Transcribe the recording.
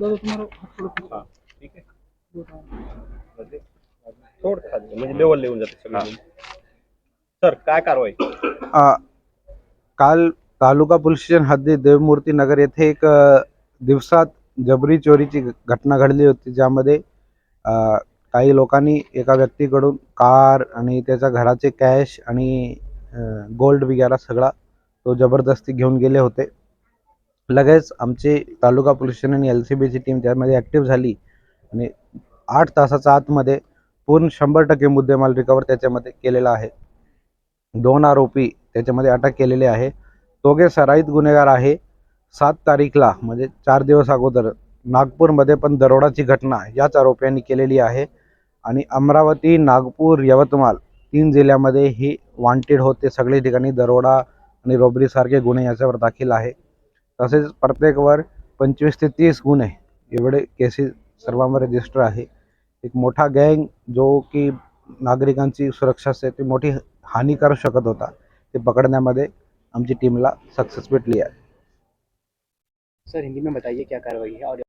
दादा तुम्हाला हा ठीक आहे. म्हणजे थोडं खाली म्हणजे लेवल लिहून जाते सगळी. सर काय कारवाई? आ, काल तालुका पोलीस स्टेशन हद्दीत देवमूर्ती नगर येथे एक अ, दिवसात जबरी चोरीची घ- घटना घडली होती ज्यामध्ये अ, काही लोकांनी एका व्यक्तीकडून कार आणि त्याच्या घराचे कॅश आणि गोल्ड वगैरे सगळा तो जबरदस्ती घेऊन गेले होते. लगेच आमची तालुका पोलीस स्टेशन आणि एल सी बीची टीम त्यामध्ये ॲक्टिव्ह झाली. आणि आठ तासाच्या आतमध्ये पूर्ण शंभर टक्के मुद्देमाल रिकवर त्याच्यामध्ये केलेला आहे. दोन आरोपी त्याच्यामध्ये अटक केलेले आहे. दोघे सराईत गुन्हेगार आहे. सात तारीखला म्हणजे चार दिवस अगोदर नागपूरमध्ये पण दरोडाची घटना याच आरोपींनी केलेली आहे. आणि अमरावती नागपूर यवतमाळ तीन जिल्ह्यामध्ये ही वॉन्टेड होते. सगळे ठिकाणी दरोडा आणि रोबरीसारखे गुन्हे याच्यावर दाखल आहे. तसेच प्रत्येकवर पंचवीस ते तीस गुन्हे एवढे केसेस सर्वांवर रजिस्टर आहे. एक मोठा गँग जो की नागरिकांची सुरक्षा असते ती मोठी हानी करू शकत होता. ते पकडण्यामध्ये आमची टीमला सक्सेस भेटली आहे. सर हिंदी में बताइए क्या कार्रवाई है? और